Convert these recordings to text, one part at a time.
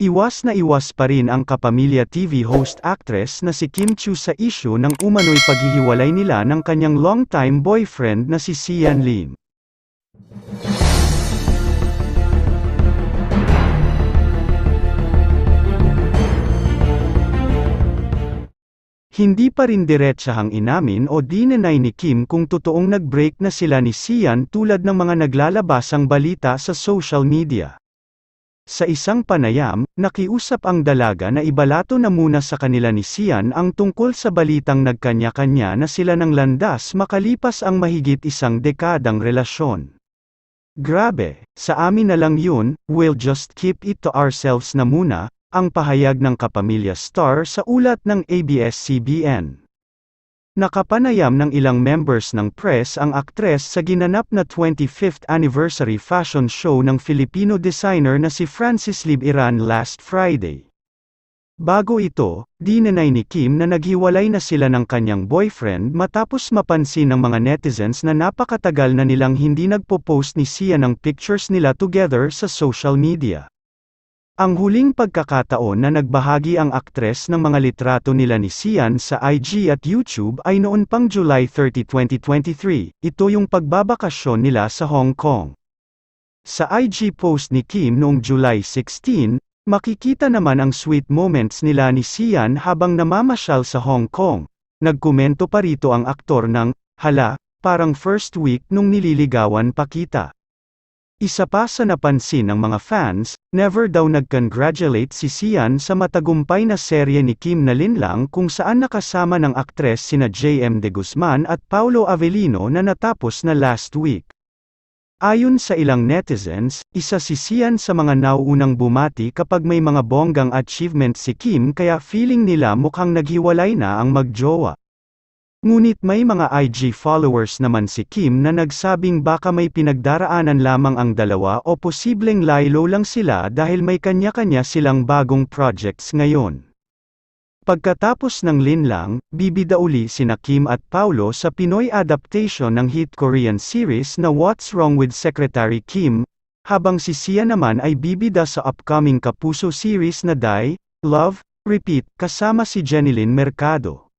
Iwas na iwas pa rin ang kapamilya TV host actress na si Kim Chu sa isyu ng umano'y paghihiwalay nila ng kanyang longtime boyfriend na si Sian Lim. Hindi pa rin diretsahang inamin o dinenay ni Kim kung totoong nag-break na sila ni Sian tulad ng mga naglalabasang balita sa social media. Sa isang panayam, nakiusap ang dalaga na ibalato na muna sa kanila ni Sian ang tungkol sa balitang nagkanya-kanya na sila ng landas makalipas ang mahigit isang dekadang relasyon. Grabe, sa amin na lang yun, we'll just keep it to ourselves na muna, ang pahayag ng kapamilya star sa ulat ng ABS-CBN. Nakapanayam ng ilang members ng press ang aktres sa ginanap na 25th anniversary fashion show ng Filipino designer na si Francis Lib Iran last Friday. Bago ito, dinenay ni Kim na naghiwalay na sila ng kanyang boyfriend matapos mapansin ng mga netizens na napakatagal na nilang hindi nagpo-post ni Sia ng pictures nila together sa social media. Ang huling pagkakataon na nagbahagi ang aktres ng mga litrato nila ni Sian sa IG at YouTube ay noon pang July 30, 2023, ito yung pagbabakasyon nila sa Hong Kong. Sa IG post ni Kim noong July 16, makikita naman ang sweet moments nila ni Sian habang namamasyal sa Hong Kong. Nagkomento pa rito ang aktor ng, hala, parang first week nung nililigawan pa kita. Isa pa sa napansin ng mga fans, never daw nag-congratulate si Sian sa matagumpay na serye ni Kim na Linlang kung saan nakasama ng aktres sina JM De Guzman at Paulo Avellino na natapos na last week. Ayon sa ilang netizens, isa si Sian sa mga nauunang bumati kapag may mga bonggang achievement si Kim kaya feeling nila mukhang naghiwalay na ang magjowa. Ngunit may mga IG followers naman si Kim na nagsabing baka may pinagdaraanan lamang ang dalawa o posibleng laylo lang sila dahil may kanya-kanya silang bagong projects ngayon. Pagkatapos ng linlang, bibida uli sina Kim at Paulo sa Pinoy adaptation ng hit Korean series na What's Wrong with Secretary Kim, habang si Sia naman ay bibida sa upcoming Kapuso series na Die, Love, Repeat, kasama si Jenilyn Mercado.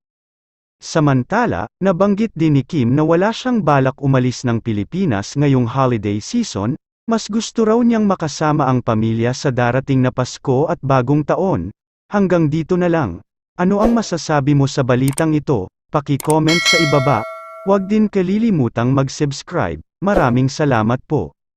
Samantala, nabanggit din ni Kim na wala siyang balak umalis ng Pilipinas ngayong holiday season, mas gusto raw niyang makasama ang pamilya sa darating na Pasko at Bagong Taon. Hanggang dito na lang. Ano ang masasabi mo sa balitang ito? Paki-comment sa ibaba. Huwag din kalilimutang mag-subscribe. Maraming salamat po.